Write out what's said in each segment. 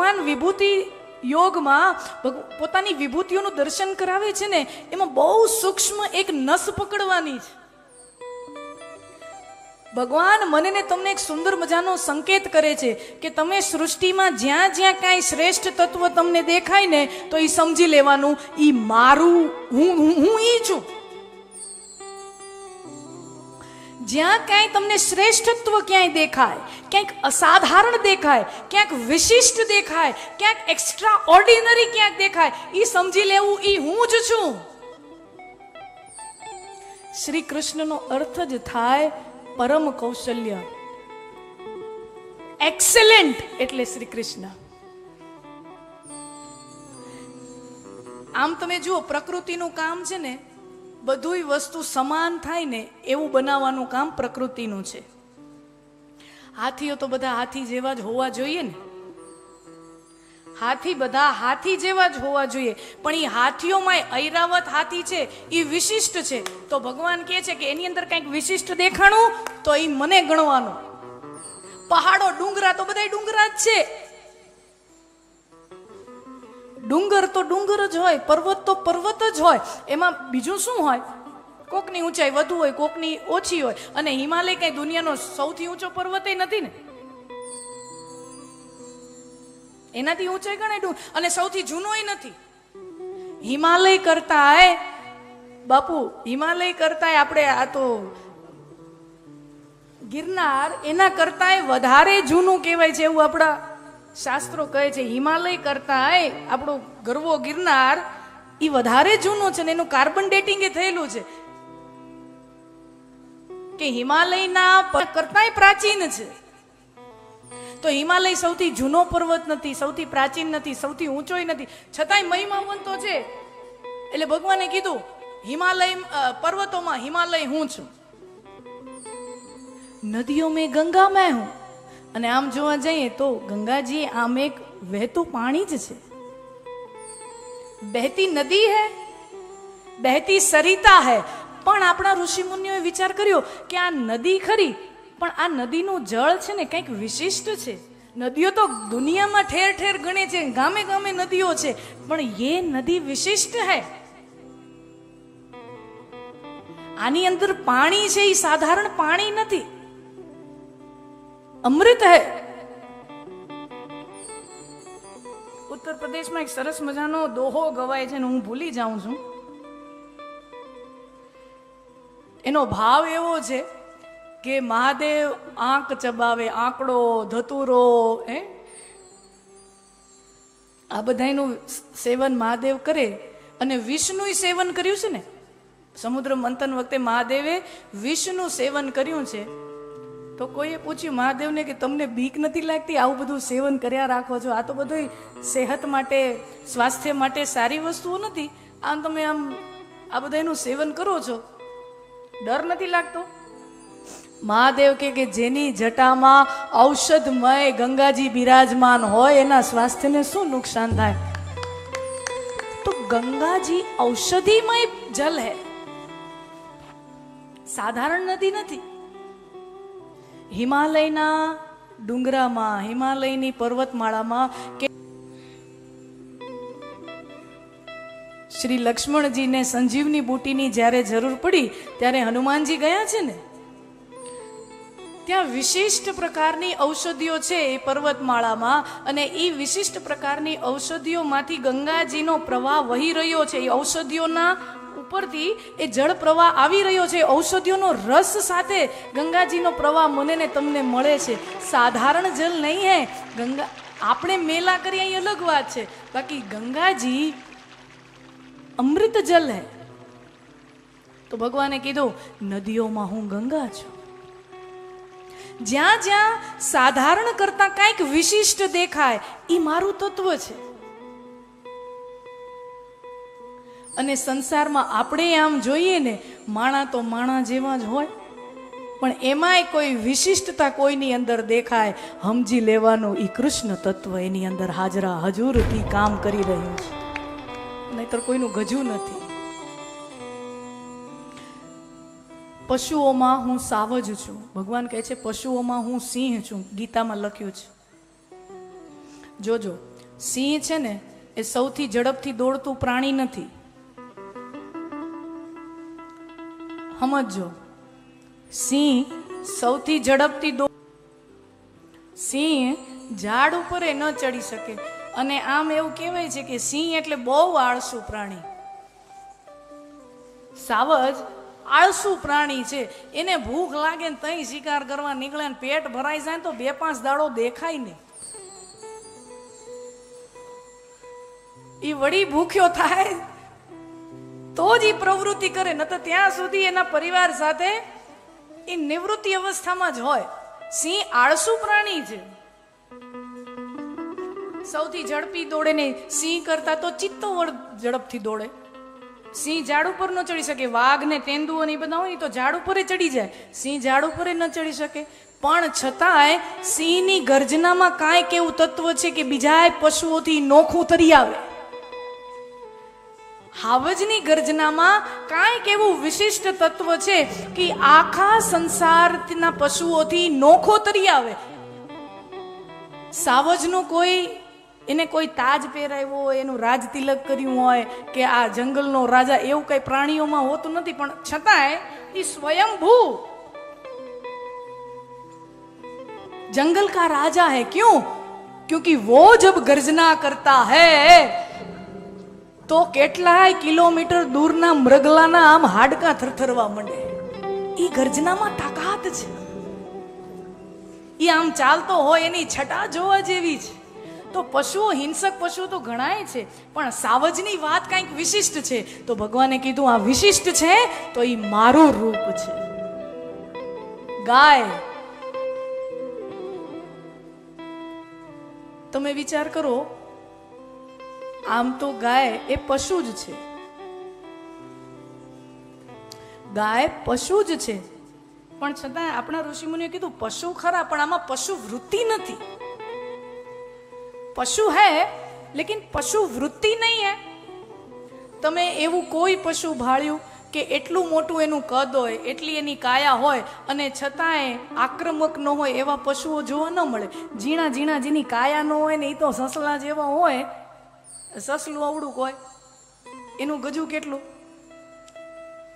ભગવાન વિભૂતિ યોગમાં પોતાની વિભૂતિઓનું દર્શન કરાવે છે ને, એમાં બહુ સૂક્ષ્મ એક નસ પકડવાની છે. ભગવાન મને ને તમને એક સુંદર મજાનો સંકેત કરે છે કે તમે સૃષ્ટિમાં જ્યાં જ્યાં કાંઈ શ્રેષ્ઠ તત્વ તમને દેખાય ને, તો એ સમજી લેવાનું એ મારું હું હું ઈ છું. જ્યાં ક્યાંય તમને શ્રેષ્ઠત્વ ક્યાંય દેખાય, ક્યાંક અસાધારણ દેખાય, ક્યાંક વિશિષ્ટ દેખાય, ક્યાંક એક્સ્ટ્રા ઓર્ડિનરી ક્યાંક દેખાય એ સમજી લેવું એ હું જ છું. શ્રી કૃષ્ણનો અર્થ જ થાય પરમ કૌશલ્ય. એક્સેલેન્ટ એટલે શ્રી કૃષ્ણ આમ તમે જુઓ, પ્રકૃતિનું કામ છે ને બધુંય વસ્તુ સમાન થાય ને એવું બનાવવાનું કામ પ્રકૃતિનું છે. હાથીઓ તો બધા હાથી જેવા જ હોવા જોઈએ ને. હાથી બધા હાથી જેવા જ હોવા જોઈએ. પણ એ હાથીઓમાં ઐરાવત હાથી છે એ વિશિષ્ટ છે. તો ભગવાન કહે છે કે એની અંદર કંઈક વિશિષ્ટ દેખાણું, તો એ મને ગણવાનું. પહાડો ડુંગરા તો બધા ડુંગરા જ છે. ડુંગર તો ડુંગર જ હોય, પર્વત તો પર્વત જ હોય. એમાં બીજું શું હોય? કોકની ઊંચાઈ વધુ હોય, કોકની ઓછી હોય. અને હિમાલય કઈ દુનિયાનો સૌથી ઊંચો પર્વત નથી ને? એનાથી ઊંચાઈ ગણાય ડુંગર. અને સૌથી જૂનોય નથી. હિમાલય કરતા બાપુ, હિમાલય કરતા આપણે આ તો ગિરનાર, એના કરતાંય વધારે જૂનું કહેવાય છે એવું આપણા શાસ્ત્રો કહે છે, હિમાલય કરતાંય આપણો ગરવો ગિરનાર એ વધારે જૂનો છે ને એનું કાર્બન ડેટિંગ એ થયેલું છે. કે હિમાલયના કરતાંય પ્રાચીન છે. તો હિમાલય સૌથી જૂનો પર્વત નથી, સૌથી પ્રાચીન નથી, સૌથી ઊંચોય નથી. છતાંય મહિમાવંતો છે. એટલે ભગવાને કીધું, હિમાલય પર્વતોમાં હિમાલય હું છું. નદીઓ મેં ગંગા મેં હું. અને આમ જોવા જઈએ તો ગંગાજી આમ એક વહેતું પાણી જ છે. બહેતી નદી હે, બહેતી સરિતા હે. પણ આપણા ઋષિ મુનિઓએ વિચાર કર્યો કે આ નદી ખરી, પણ આ નદીનું જળ છે ને કંઈક વિશિષ્ટ છે. નદીઓ તો દુનિયામાં ઠેર ઠેર ગણે છે, ગામે ગામે નદીઓ છે, પણ એ નદી વિશિષ્ટ હે. આની અંદર પાણી છે, એ સાધારણ પાણી નથી. અમૃત હૈ. ઉત્તર પ્રદેશમાં એક સરસ મજાનો દોહો ગવાય છે હું ભૂલી જાઉં છું. એનો ભાવ એવો છે કે મહાદેવ આંક ચબાવે, આંકડો, ધતુરો, હે? આ બધાયનું સેવન મહાદેવ કરે અને વિષનું સેવન કર્યું છે ને? સમુદ્ર મંથન વખતે મહાદેવે વિષ્ણુ સેવન કર્યું છે. તો કોઈએ પૂછ્યું, મહાદેવને કે તમને બીક નથી લાગતી? આવું બધું સેવન કર્યા રાખો છો. આ તો બધું સેહત માટે, સ્વાસ્થ્ય માટે સારી વસ્તુઓ નથી. આમ તમે આમ, આ બધાનું સેવન કરો છો. ડર નથી લાગતો? મહાદેવ કે કે જેની જટામાં ઔષધમય ગંગાજી બિરાજમાન હોય, એના સ્વાસ્થ્યને શું નુકસાન થાય? તો ગંગાજી ઔષધિમય જલ હે. સાધારણ નદી નથી. હિમાલયના ડુંગરામાં, હિમાલયની પર્વતમાળામાં કે શ્રી લક્ષ્મણજીને સંજીવની બુટીની જ્યારે જરૂર પડી, ત્યારે હનુમાનજી ગયા છે ને? ત્યાં વિશિષ્ટ પ્રકારની ઔષધિઓ છે એ પર્વતમાળામાં અને એ વિશિષ્ટ પ્રકારની ઔષધિઓમાંથી ગંગાજીનો પ્રવાહ વહી રહ્યો છે. એ ઔષધિઓના ઉપરથી એ જળ પ્રવાહ આવી રહ્યો છે. ઔષધિઓનો રસ સાથે ગંગાજીનો પ્રવાહ મને ને તમને મળે છે. સાધારણ જલ નહીં હે. ગંગા, આપણે મેલા કરીએ અહીં અલગ વાત છે. બાકી ગંગાજી અમૃત જલ હે. તો ભગવાને કીધું, નદીઓમાં હું ગંગા છું. જ્યાં જ્યાં સાધારણ કરતા કાંઈક વિશિષ્ટ દેખાય એ મારું તત્વ છે. અને સંસારમાં આપણે આમ જોઈએ ને, માણા તો માણા જેવા જ હોય. પણ એમાંય કોઈ વિશિષ્ટતા કોઈની અંદર દેખાય. સમજી લેવાનું એ કૃષ્ણ તત્વ એની અંદર હાજરા હજુરથી કામ કરી રહ્યું છે. નહીતર કોઈનું ગજુ નથી. પશુઓમાં હું સાવજ છું. ભગવાન કહે છે, પશુઓમાં હું સિંહ છું. ગીતામાં લખ્યું છે. જોજો, સિંહ છે ને, એ સૌથી ઝડપથી દોડતું પ્રાણી નથી. સમજો સિંહ સૌથી ઝડપથી દો સિંહ ઝાડ ઉપર એ ન ચડી શકે. અને આમ એવું કહેવાય છે કે સિંહ એટલે બહુ આળસુ પ્રાણી. સાવજ આળસુ પ્રાણી છે. એને ભૂખ લાગે ને તઈ શિકાર કરવા નીકળે ને પેટ ભરાઈ જાય તો બે પાંચ દાડો દેખાય નહીં. એ વળી ભૂખ્યો થાય તો જ એ પ્રવૃત્તિ કરે ન તો ત્યાં સુધી એના પરિવાર સાથે એ નિવૃત્તિ અવસ્થામાં જ હોય. સિંહ આળસુ પ્રાણી છે. સૌથી ઝડપી દોડે ને સિંહ કરતા તો ચિત્તો ઝડપથી દોડે. સિંહ ઝાડ ઉપર ન ચડી શકે, વાઘ ને તેંદુઓ ને એ બધા હોય તો ઝાડ ઉપર ચડી જાય. સિંહ ઝાડ ઉપર ન ચડી શકે. પણ છતાંય સિંહની ગર્જનામાં કાંઈક એવું તત્વ છે કે બીજા પશુઓથી નોખું તરી આવે. હાવજની ગર્જનામાં કાંઈક એવું વિશિષ્ટ તત્વ છે કે આખા સંસારના પશુઓથી નોખો તરી આવે. સાવજનો કોઈ, એને કોઈ તાજ પહેરાવ્યો હોય, એનું રાજ તિલક કર્યું હોય કે આ જંગલનો રાજા એવું કઈ પ્રાણીઓમાં હોતું નથી, પણ છતાંય એ સ્વયંભૂ જંગલ કા રાજા હે ક્યું? ક્યુંકિ વો જબ ગર્જના કરતા હૈ. તો કેટલાય કિલોમીટર દૂરના મૃગલાના આમ હાડકા થરથરવા માંડે. એ ગર્જનામાં તાકાત છે. એ આમ ચાલતો હોય એની છટા જોવા જેવી છે. તો પશુઓ, હિંસક પશુઓ તો ગણાય છે, પણ સાવજની વાત કંઈક વિશિષ્ટ છે. તો ભગવાને કીધું, આ વિશિષ્ટ છે, તો એ મારું રૂપ છે. ગાય, તમે વિચાર કરો આમ તો ગાય એ પશુ જ છે. ગાય પશુ જ છે. પણ છતાં આપણા ઋષિમુનિએ કીધું, પશુ ખરા, પણ આમાં પશુ વૃત્તિ નથી. પશુ હે, લેકિન પશુ વૃત્તિ નહીં હે. તમે એવું કોઈ પશુ ભાળ્યું કે એટલું મોટું એનું કદ હોય, એટલી એની કાયા હોય, અને છતાંય આક્રમક ન હોય એવા પશુઓ જોવા ન મળે. ઝીણા ઝીણા જેની કાયા ન હોય ને એ તો સસલા જેવા હોય સસલું અવડું હોય, એનું ગજુ કેટલું?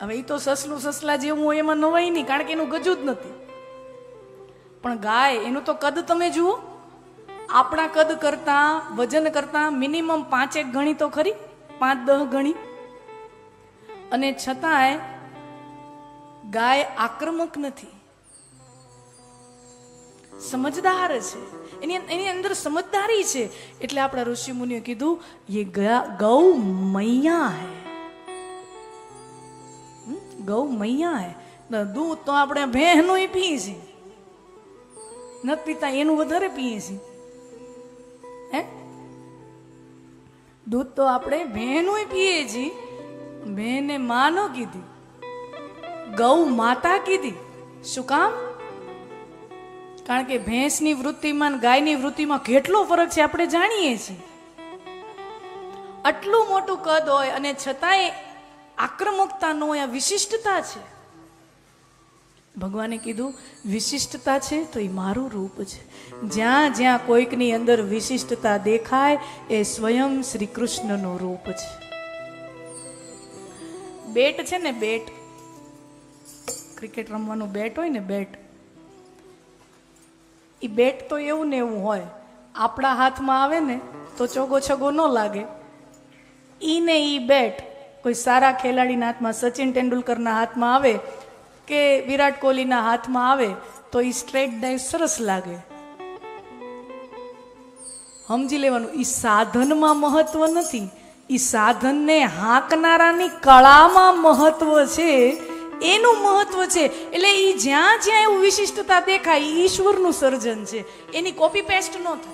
હવે એ તો સસલું સસલા જેવું હોય એમાં નવાય નહીં, કારણ કે એનું ગજુ જ નથી. પણ ગાય, એનું તો કદ તમે જુઓ. આપણા કદ કરતા, વજન કરતા મિનિમમ પાંચેક ગણી તો ખરી, પાંચ દહ ગણી. અને છતાંય ગાય આક્રમક નથી. સમજદાર છે. એની એની અંદર સમજદારી છે. એટલે આપણા ઋષિ મુનિએ કીધું એ ગૌ મૈયા હે. ગૌ મૈયા હે. દૂધ તો આપણે ભેહનું પીએ છીએ. નથી પીતા, એનું વધારે પીએ છીએ. હે? દૂધ તો આપણે ભેહનું પીએ છીએ. ભેને માનો કીધી. ગૌ માતા કીધી. શું કામ? કારણ કે ભેંસની વૃત્તિમાં ગાયની વૃત્તિમાં કેટલો ફરક છે આપણે જાણીએ છીએ. આટલું મોટું કદ હોય અને છતાંય આક્રમકતા નો આ વિશિષ્ટતા છે. ભગવાને કીધું, વિશિષ્ટતા છે તો એ મારું રૂપ છે. જ્યાં જ્યાં કોઈકની અંદર વિશિષ્ટતા દેખાય, એ સ્વયં શ્રી કૃષ્ણનું રૂપ છે. બેટ છે ને બેટ? ક્રિકેટ રમવાનું બેટ હોય ને બેટ? એ બેટ તો એવું ને એવું હોય. આપણા હાથમાં આવે ને તો ચોગો છગો ન લાગે. ઈ ને ઈ બેટ કોઈ સારા ખેલાડીના હાથમાં, સચિન તેંડુલકરના હાથમાં આવે કે વિરાટ કોહલીના હાથમાં આવે તો એ સ્ટ્રેટ ડાઈવ સરસ લાગે. સમજી લેવાનું એ સાધનમાં મહત્વ નથી. એ સાધનને હાંકનારાની કળામાં મહત્વ છે. એનું મહત્વ છે. એટલે એ જ્યાં જ્યાં એવું વિશિષ્ટતા દેખાય ઈશ્વરનું સર્જન છે. એની કોપી પેસ્ટ ન થાય.